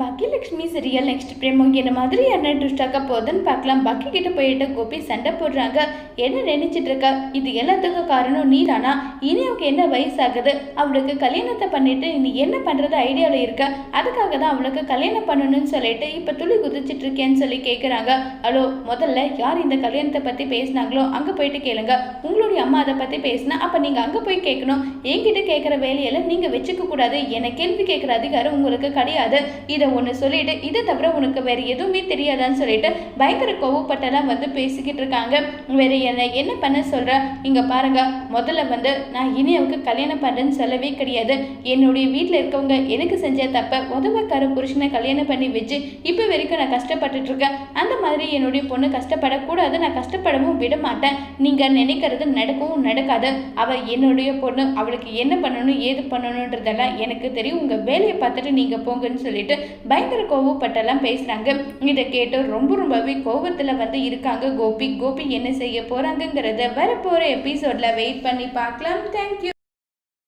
Baakiyalakshmi serial next பிரேமோ என்ன மாதிரி என்ன ட்விஸ்டாக்க போகுதுன்னு பார்க்கலாம். பாக்கி கிட்ட போயிட்டு கோபி சண்டை போடுறாங்க. என்ன நினைச்சிட்டு இருக்க? இது எல்லாத்துக்கும் காரணம் நீ தானா இனி அவளுக்கு என்ன வயசாகுது? அவளுக்கு கல்யாணத்தை பண்ணிட்டு நீ என்ன பண்றது ஐடியாவில் இருக்க? அதுக்காக தான் அவளுக்கு கல்யாணம் பண்ணணும்னு சொல்லிட்டு இப்போ துளி குதிச்சிட்டு இருக்கேன்னு சொல்லி கேட்குறாங்க ஹலோ முதல்ல யார் இந்த கல்யாணத்தை பற்றி பேசினாங்களோ அங்கே போயிட்டு கேளுங்க. உங்களுடைய அம்மா அதை பற்றி பேசினா அப்போ நீங்கள் அங்கே போய் கேட்கணும் என்கிட்ட கேட்குற வேலையெல்லாம் நீங்கள் வச்சுக்க கூடாது. என்னை கேள்வி கேட்குற அதிகாரம் உங்களுக்கு கிடையாது. இதை ஒன்று சொல்லிட்டு இதை தவிர உனக்கு வேறு எதுவுமே தெரியாதான்னு சொல்லிட்டு பயங்கர கோவப்பட்டெல்லாம் வந்து பேசிக்கிட்டு இருக்காங்க. வேறு என்ன என்ன பண்ண சொல்கிற இங்கே பாருங்க முதல்ல வந்து நான் இனியாவுக்கு கல்யாணம் பண்ணுறேன்னு சொல்லவே கிடையாது. என்னுடைய வீட்டில் இருக்கவங்க எனக்கு செஞ்ச தப்ப உதவக்கார புருஷனை கல்யாணம் பண்ணி வச்சு இப்போ வரைக்கும் நான் கஷ்டப்பட்டுட்டு இருக்கேன். அந்த மாதிரி என்னுடைய பொண்ணு கஷ்டப்படக்கூடாது நான் கஷ்டப்படவும் விட மாட்டேன். நீங்கள் நினைக்கிறது நடக்கவும் நடக்காது. அவள் என்னுடைய பொண்ணு அவளுக்கு என்ன பண்ணணும் ஏது பண்ணணுன்றதெல்லாம் எனக்கு தெரியும். உங்கள் வேலையை பார்த்துட்டு நீங்கள் போங்கன்னு சொல்லிட்டு பயங்கர கோவப்பட்டெல்லாம் பேசுறாங்க. இதை கேட்டு ரொம்ப ரொம்பவே கோவத்துல வந்து இருக்காங்க கோபி. கோபி என்ன செய்ய போகிறாங்கங்கிறத வரப்போகிற எபிசோட்ல வெயிட் பண்ணி பார்க்கலாம். தேங்க்யூ